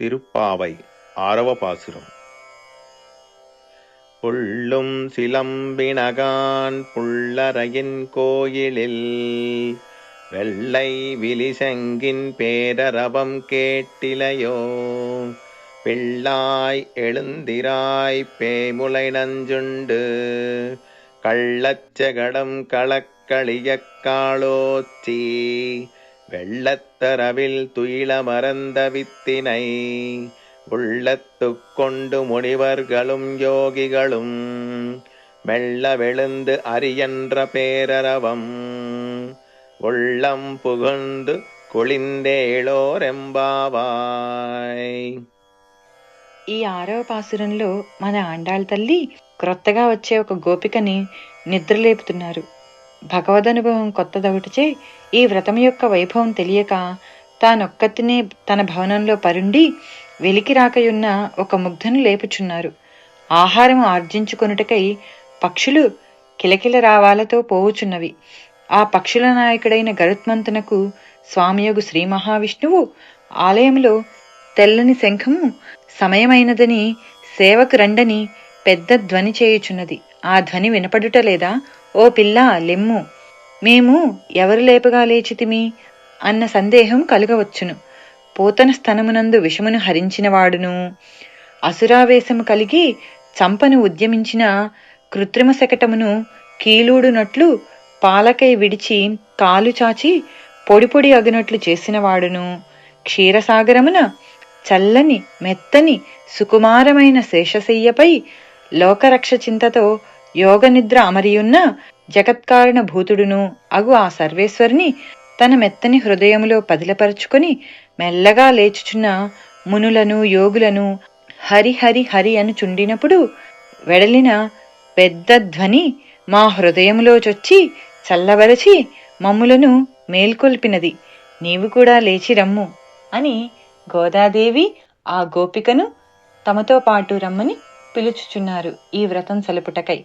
திருப்பாவை ஆரவ பாசுரம் புள்ளும் சிலம்பினகான் புள்ளரையின் கோயிலில் வெள்ளை விலிசங்கின் பேரரவம் கேட்டிலையோ? பிள்ளாய் எழுந்திராய் பேமுலை நஞ்சுண்டு கள்ளச்சகடம் களக்களியக்காளோச்சி வெள்ளத்தரவில் துயில மறந்த வித்தினை உள்ளத்துக் கொண்டு முனிவர்களும் யோகிகளும் மெல்ல வெளுந்து அரியன்ற பேரரவம் உள்ளம் புகுந்து కుళిందేళోరెంబావాయ్ ఈ ఆరవ పాసురంలో మన ఆండాళ్ళ తల్లి క్రొత్తగా వచ్చే ఒక గోపికని నిద్రలేపుతున్నారు భగవదనుభవం కొత్తదొకటిచే ఈ వ్రతం యొక్క వైభవం తెలియక తానొక్కతినే తన భవనంలో పరుండి వెలికి రాకయున్న ఒక ముగ్ధను లేపుచున్నారు. ఆహారం ఆర్జించుకొనుటకై పక్షులు కిలకిల రావాలతో పోవుచున్నవి. ఆ పక్షుల నాయకుడైన గరుత్మంతునకు స్వామియోగు శ్రీ మహావిష్ణువు ఆలయంలో తెల్లని శంఖము సమయమైనదని సేవకు రండని పెద్ద ధ్వని చేయుచున్నది. ఆ ధ్వని వినపడుట లేదా? ఓ పిల్ల లెమ్ము. మేము ఎవరు లేపగా లేచితిమి? అన్న సందేహం కలగవచ్చును. పోతన స్థనమునందు విషమును హరించినవాడును. అసురావేశము కలిగి చంపను ఉద్యమించిన కృత్రిమ శకటమును కీలూడునట్లు పాలకై విడిచి కాలు చాచి పొడి పొడి అగినట్లు చేసినవాడును. క్షీరసాగరమున చల్లని మెత్తని సుకుమారమైన శేషశయ్యపై లోకరక్ష చింతతో యోగనిద్ర అమరియున్న జగత్కారణ భూతుడును అగు ఆ సర్వేశ్వరుని తన మెత్తని హృదయములో పదిలపరుచుకొని మెల్లగా లేచుచున్న మునులను యోగులను హరి హరి హరి అని చుండినప్పుడు వెడలిన పెద్ద ధ్వని మా హృదయములో చొచ్చి చల్లబరచి మమ్ములను మేల్కొల్పినది. నీవు కూడా లేచి రమ్ము అని గోదాదేవి ఆ గోపికను తమతో పాటు రమ్మని పిలుచుచున్నారు ఈ వ్రతం సలుపుటకై.